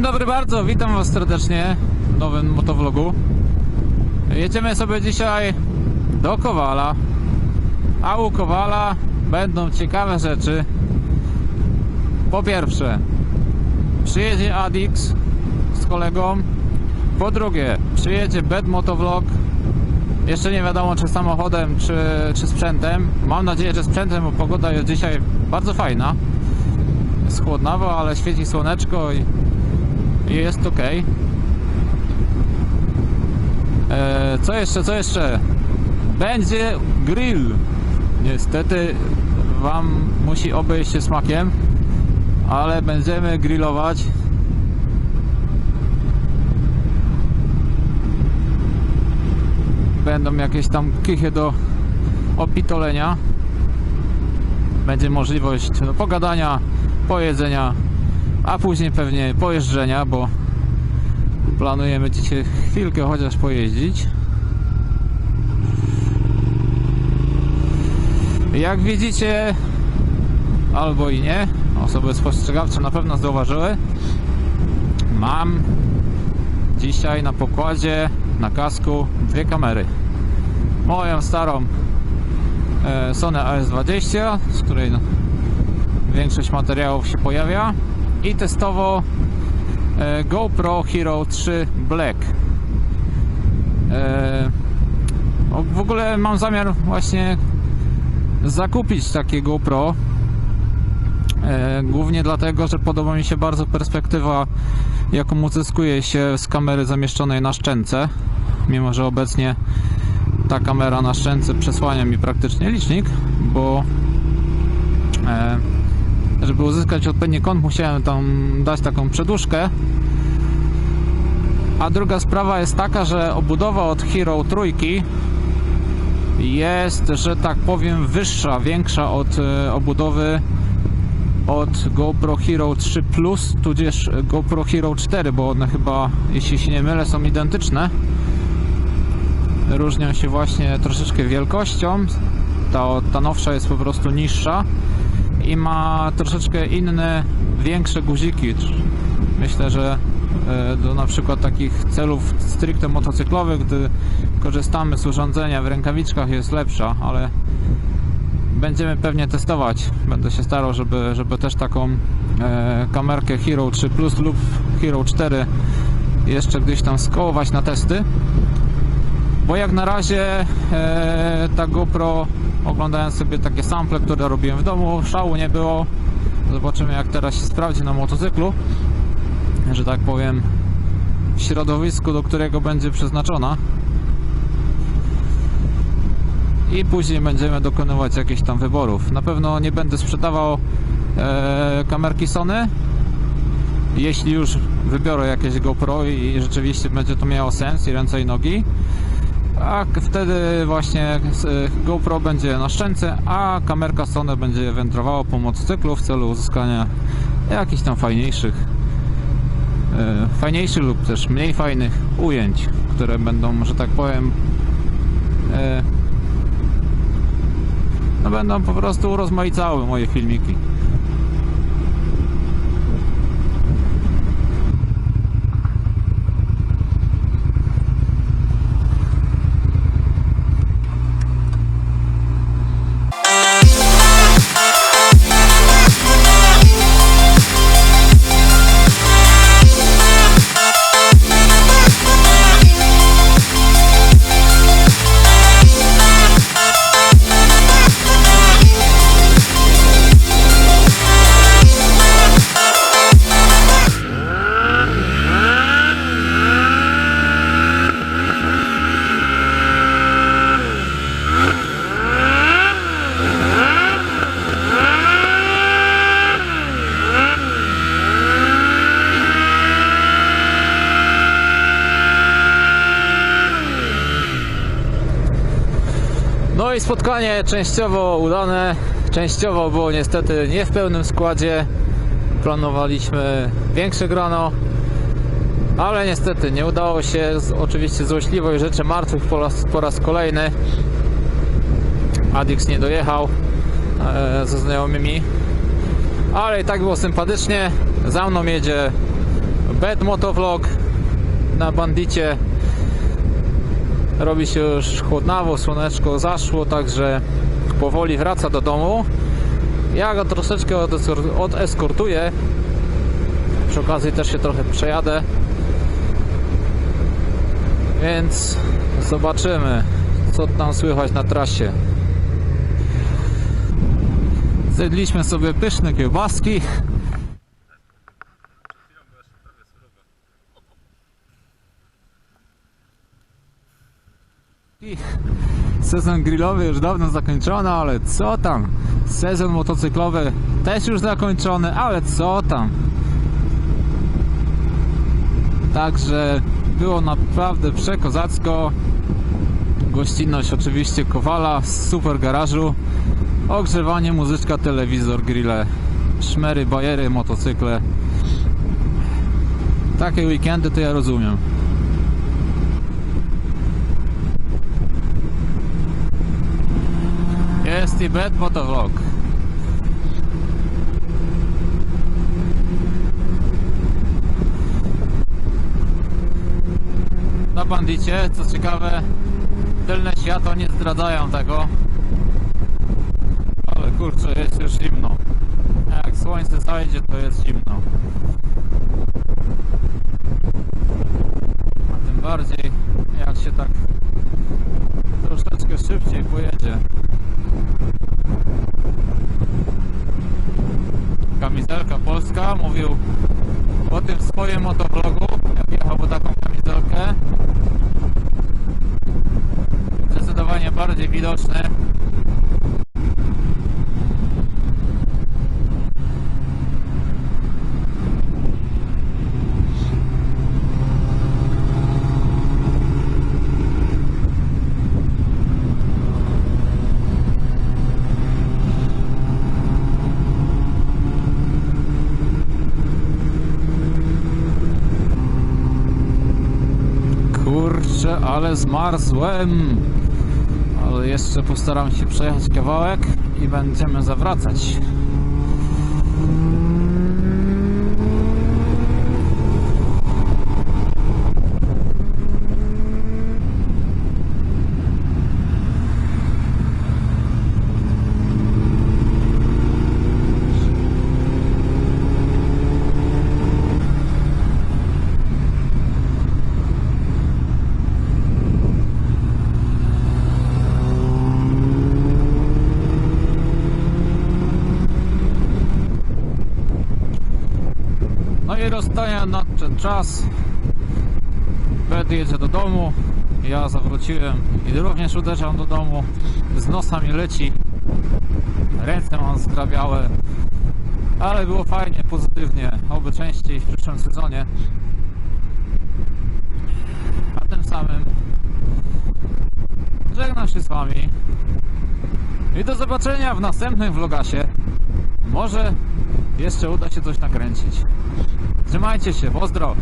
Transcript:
Dzień dobry bardzo, witam Was serdecznie w nowym motovlogu. Jedziemy sobie dzisiaj do Kowala, a u Kowala będą ciekawe rzeczy. Po pierwsze, przyjedzie Adix z kolegą. Po drugie, przyjedzie Bed Motovlog. Jeszcze nie wiadomo, czy samochodem, czy, czy sprzętem. Mam nadzieję, że sprzętem, bo pogoda jest dzisiaj bardzo fajna. Jest chłodnawo, ale świeci słoneczko i, jest ok. E, co jeszcze, co jeszcze? Będzie grill. Niestety Wam musi obejść się smakiem, ale będziemy grillować. Będą jakieś tam kichy do opitolenia. Będzie możliwość no, pogadania, pojedzenia, a później pewnie pojeżdżenia, bo planujemy dzisiaj chwilkę chociaż pojeździć. Jak widzicie, albo i nie, osoby spostrzegawcze na pewno zauważyły, mam dzisiaj na pokładzie, na kasku dwie kamery. Moją starą e, Sony AS20, z której no, większość materiałów się pojawia i testowo e, GoPro Hero 3 Black. E, w ogóle mam zamiar właśnie zakupić takie GoPro. E, głównie dlatego, że podoba mi się bardzo perspektywa, jaką uzyskuje się z kamery zamieszczonej na szczęce. Mimo, że obecnie ta kamera na szczęce przesłania mi praktycznie licznik, bo żeby uzyskać odpowiedni kąt musiałem tam dać taką przedłużkę. A druga sprawa jest taka, że obudowa od Hero trójki jest, że tak powiem, wyższa, większa od e, obudowy od GoPro Hero 3 Plus, tudzież GoPro Hero 4, bo one chyba, jeśli się nie mylę, są identyczne. Różnią się właśnie troszeczkę wielkością. Ta, ta nowsza jest po prostu niższa i ma troszeczkę inne, większe guziki. Myślę, że e, do na przykład takich celów stricte motocyklowych, gdy korzystamy z urządzenia w rękawiczkach jest lepsza, ale będziemy pewnie testować. Będę się starał, żeby, żeby też taką e, kamerkę Hero 3 Plus lub Hero 4 jeszcze gdzieś tam skołować na testy. Bo jak na razie e, ta GoPro oglądając sobie takie sample, które robiłem w domu, szału nie było. Zobaczymy jak teraz się sprawdzi na motocyklu, że tak powiem w środowisku, do którego będzie przeznaczona. I później będziemy dokonywać jakichś tam wyborów. Na pewno nie będę sprzedawał e, kamerki Sony. Jeśli już wybiorę jakieś GoPro i rzeczywiście będzie to miało sens i ręce i nogi, a k- wtedy właśnie s- GoPro będzie na szczęce, a kamerka Sony będzie wędrowała po motocyklu w celu uzyskania jakichś tam fajniejszych e, fajniejszych lub też mniej fajnych ujęć, które będą, że tak powiem e, no będą po prostu urozmaicały moje filmiki. No i spotkanie częściowo udane, częściowo było niestety nie w pełnym składzie. Planowaliśmy większe grono, ale niestety nie udało się. Oczywiście złośliwość rzeczy martwych po raz, po raz kolejny. Adix nie dojechał e, ze znajomymi, ale i tak było sympatycznie. Za mną jedzie Bad Motovlog na bandicie. Robi się już chłodnawo, słoneczko zaszło, także powoli wraca do domu. Ja go troszeczkę odeskor- odeskortuję. Przy okazji też się trochę przejadę. Więc zobaczymy, co tam słychać na trasie. Zjedliśmy sobie pyszne kiełbaski. Sezon grillowy już dawno zakończony, ale co tam? Sezon motocyklowy też już zakończony, ale co tam? Także było naprawdę przekozacko. Gościnność oczywiście Kowala super garażu. Ogrzewanie, muzyczka, telewizor, grille, szmery, bajery, motocykle. Takie weekendy to ja rozumiem. Jest i bed motovlog. Na bandicie, co ciekawe, tylne światła nie zdradzają tego. Ale kurczę, jest już zimno. Jak słońce zajdzie, to jest zimno. A tym bardziej, jak się tak troszeczkę szybciej pojedzie. Tym swoim motovlogu, jak jechał po taką kamizelkę. Zdecydowanie bardziej widoczny. Kurczę, ale zmarzłem. Ale jeszcze postaram się przejechać kawałek i będziemy zawracać. No i rozstaję nadszedł czas. Bed jedzie do domu. Ja zawróciłem i również uderzam do domu. Z nosa mi leci. Ręce mam zgrabiałe. Ale było fajnie, pozytywnie. Oby częściej w przyszłym sezonie. A tym samym żegnam się z Wami. I do zobaczenia w następnym vlogasie. Może jeszcze uda się coś nakręcić. Trzymajcie się, pozdro!